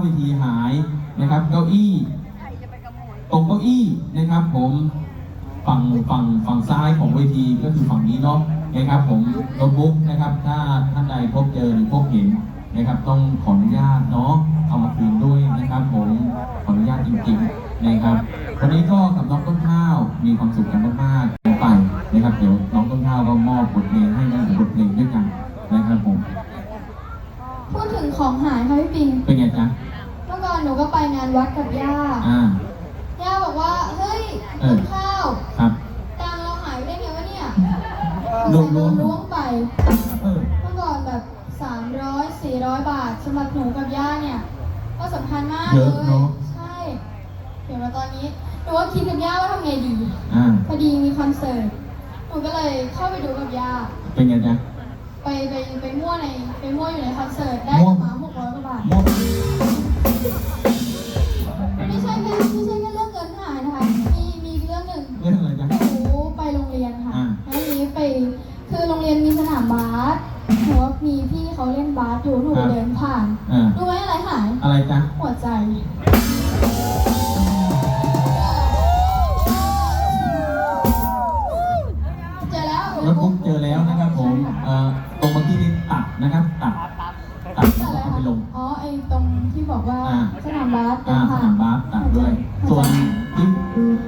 เวทีหายนะครับ เก้าอี้ตรงเก้าอี้นะครับ ผมฝั่งฝั่งฝั่งซ้ายของเวทีก็คือฝั่งนี้เนาะนะครับ ผมโน้ตบุ๊กนะครับ ถ้าท่านใดพบเจอหรือพบเห็นนะครับ ต้องขออนุญาตเนาะเอามาคืนด้วยนะครับ ผมขออนุญาตจริงๆนะครับวันนี้ก็กับน้องต้นข้าวมีความสุขกันมากๆไปนะครับ เดี๋ยวน้องต้นข้าวก็มอบบทเพลงให้ในบทเพลงด้วยกันนะครับผมพูดถึงของหายค่ะพี่ปิงเป็นไงจ๊ะเมื่ อก่อนหนูก็ไปงานวัดกับย่า อ่า ย่าบอกว่า เฮ้ยเอต้อนข้าวครับ ตังค์เราหายไปได้ไงวะเนี่ยล้วงๆโดนล้วงไปเออ เมื่อก่อนแบบ 300 400 บาทสำหรับหนูกับย่าเนี่ย ก็สำคัญมากเยเลอะยเนอะ ใช่เดี๋ยวมาตอนนี้หนูก็คิดกับย่าว่าทำไงดี อ่า พอดีมีคอนเสิร์ตหนูก็เลยเข้าไปดูกับย่า เป็นไงจ๊ะ ไปไปไปมั่วในไปมั่วอยู่ในคอนเสิร์ตได้มั่วประมาณหกร้อยกว่าบาทมอบ ไม่ใช่แค่ไม่ใช่แค่เรื่องเงินหายนะคะ มีมีอีกเรื่องหนึ่งเรื่องอะไรจ๊ะ หนูไปโรงเรียนค่ะอ่า แล้วทีนี้ไปคือโรงเรียนมีสนามบาสหนูว่ามีพี่เขาเล่นบาสอยู่หนูไปเดินผ่านอ่ารู้ไหมอะไรหาย อะไรจ๊ะ หัวใจ เจอแล้วโน้ตบุ๊กเจอแล้วนะครับผมเอ่อตรงเมื่อกี้นี่ตัดนะครับ ที่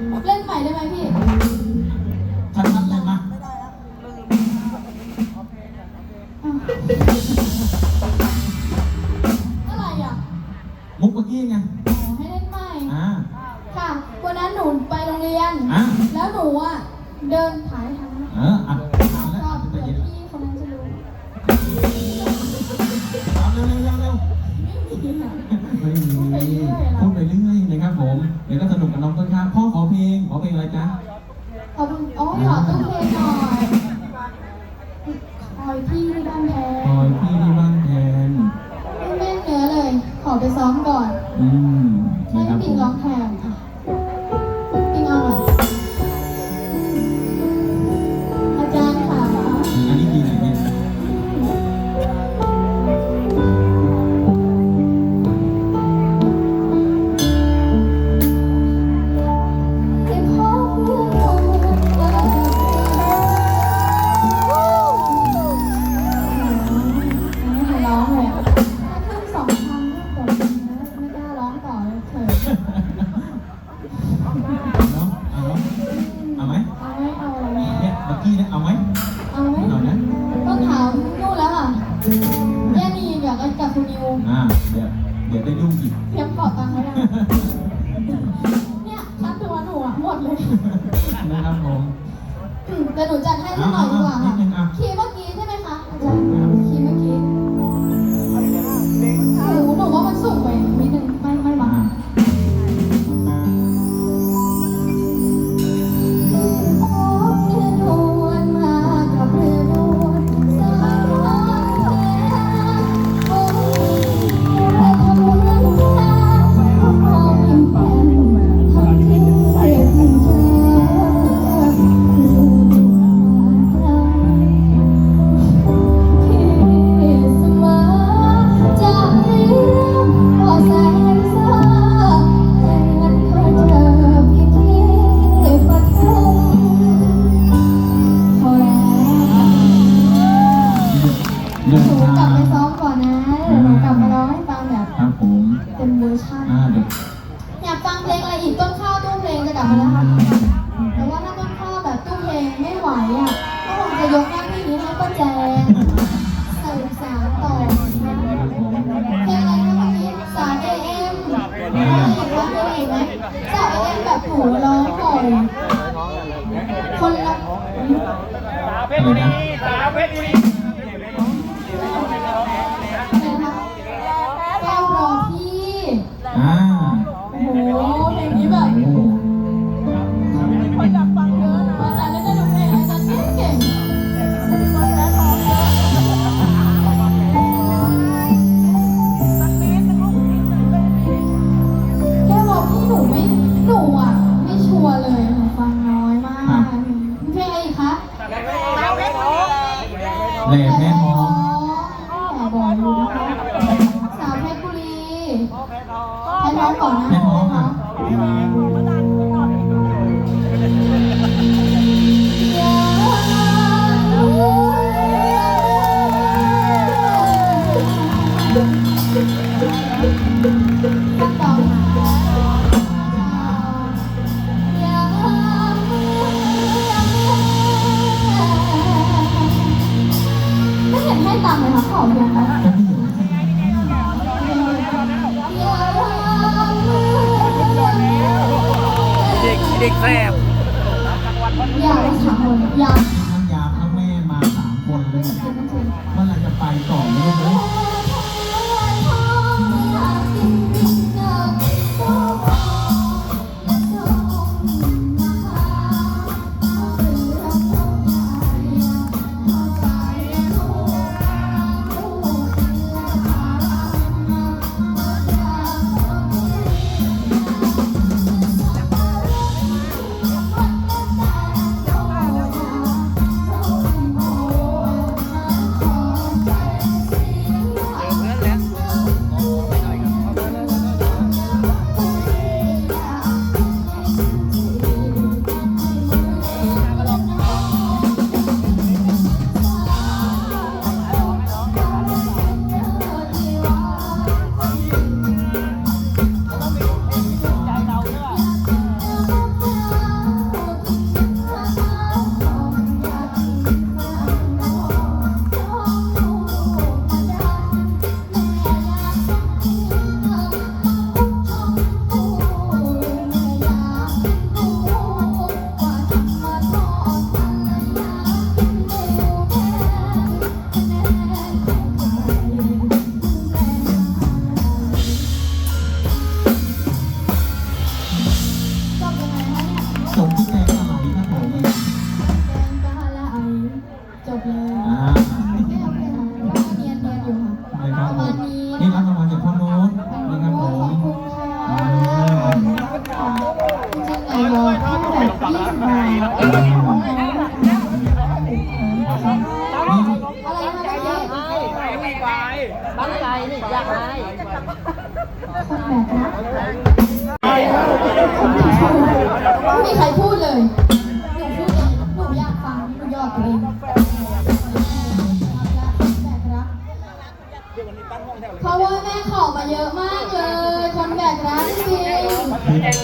อืมแต่หนูจัดให้สักหน่อยดีกว่าค่ะ อ exemplo.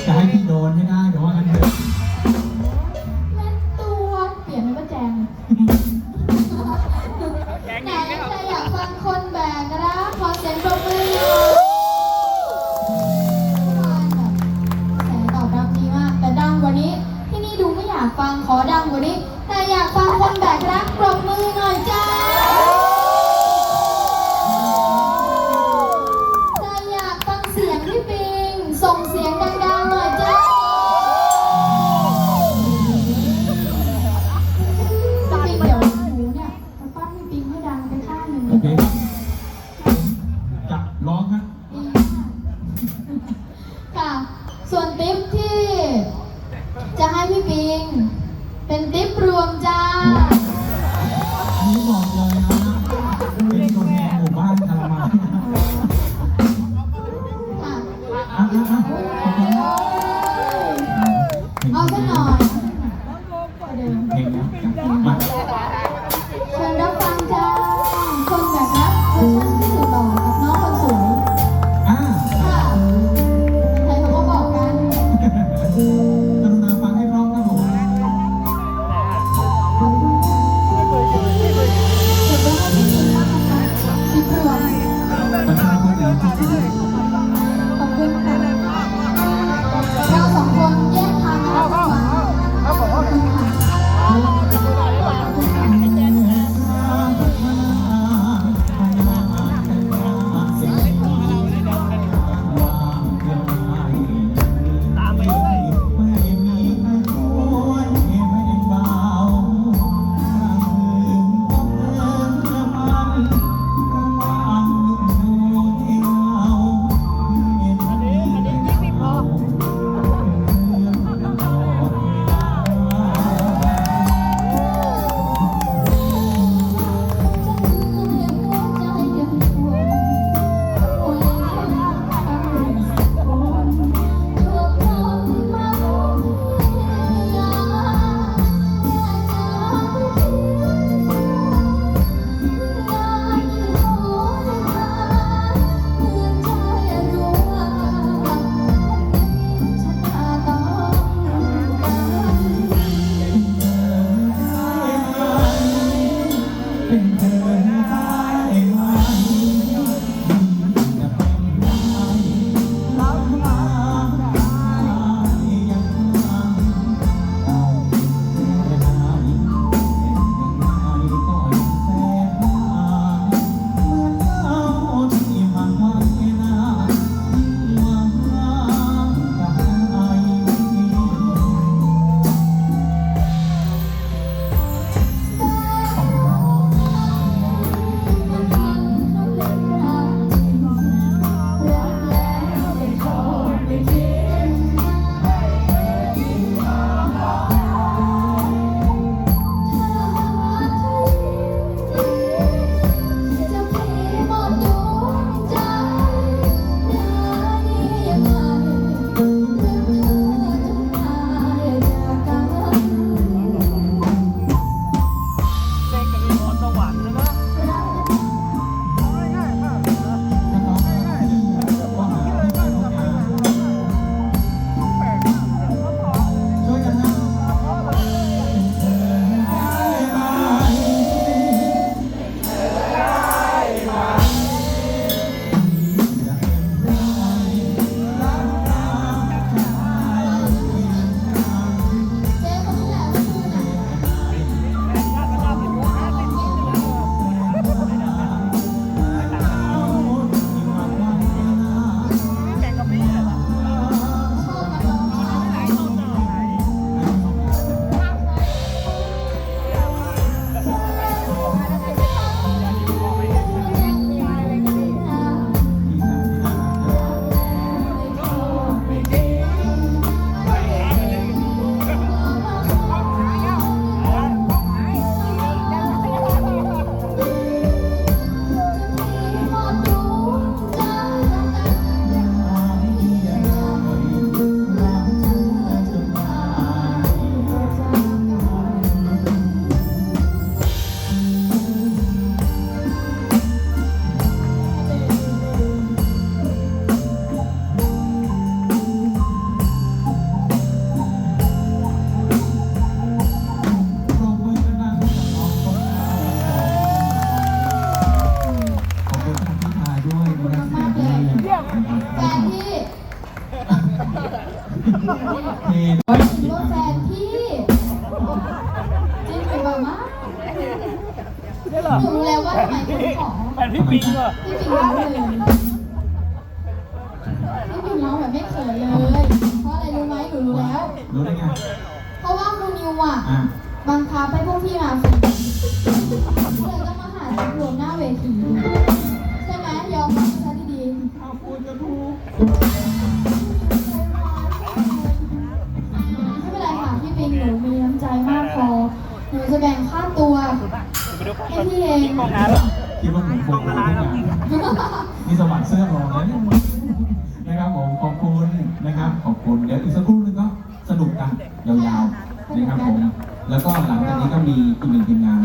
จะให้พี่โดนให้ได้หรือว่าไง เป็นติ๊บรวมจ้ ปิงร้องแบบไม่เขินเลย เพราะอะไรรู้ไหมหนูรู้แล้ว รู้ได้ไงเพราะว่าครูนิวอะอะบังคับให้พวกพี่มาฝึกเลยต้องมาหาตำรวจหน้าเวที ใช่ไหมยอมรับซะดีๆเอาคุณจะถูกไม่เป็นไรค่ะพี่ปิงหนูมีน้ำใจมากพอ หนูจะแบ่งค่าตัวให้พี่เองกล้องน้ำเหรอคิดว่าผมคงรู้ทุกอย่างมีสวัสดิ์เสื้อรอแล้วเนี่ย ก็หลังจากนี้ก็มีอีกหนึ่งทีมงาน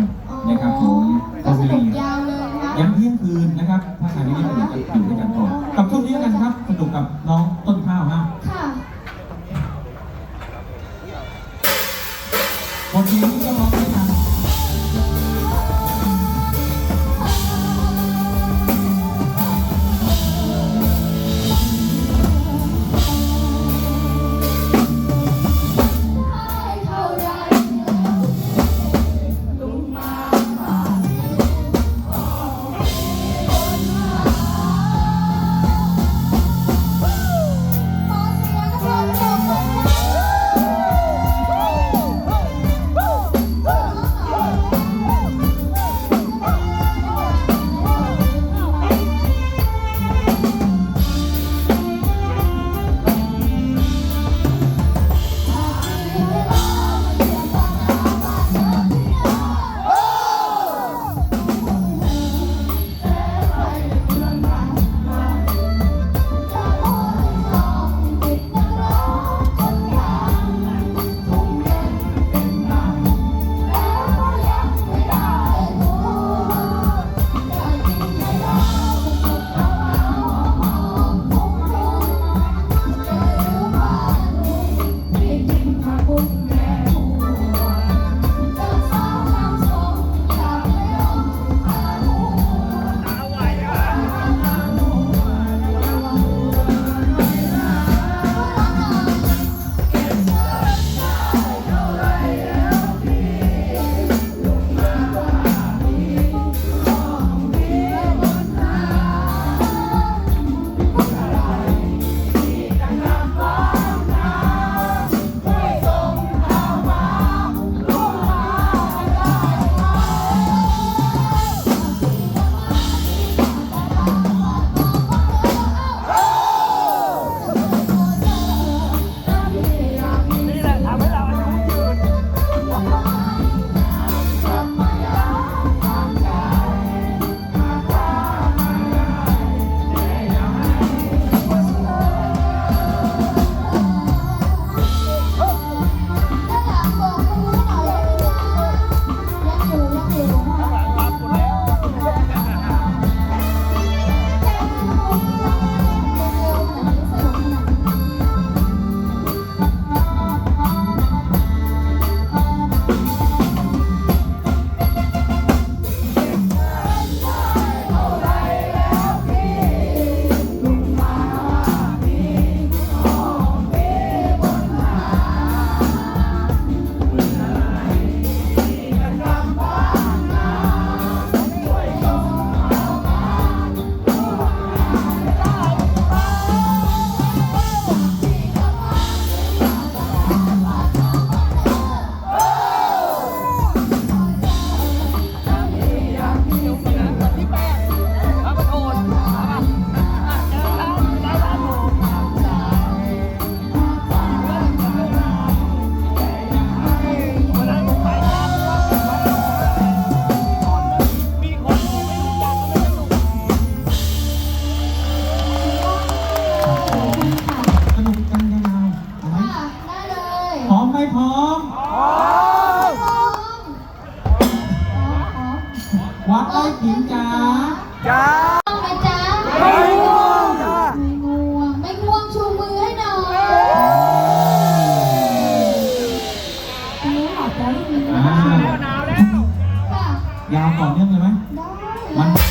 มัน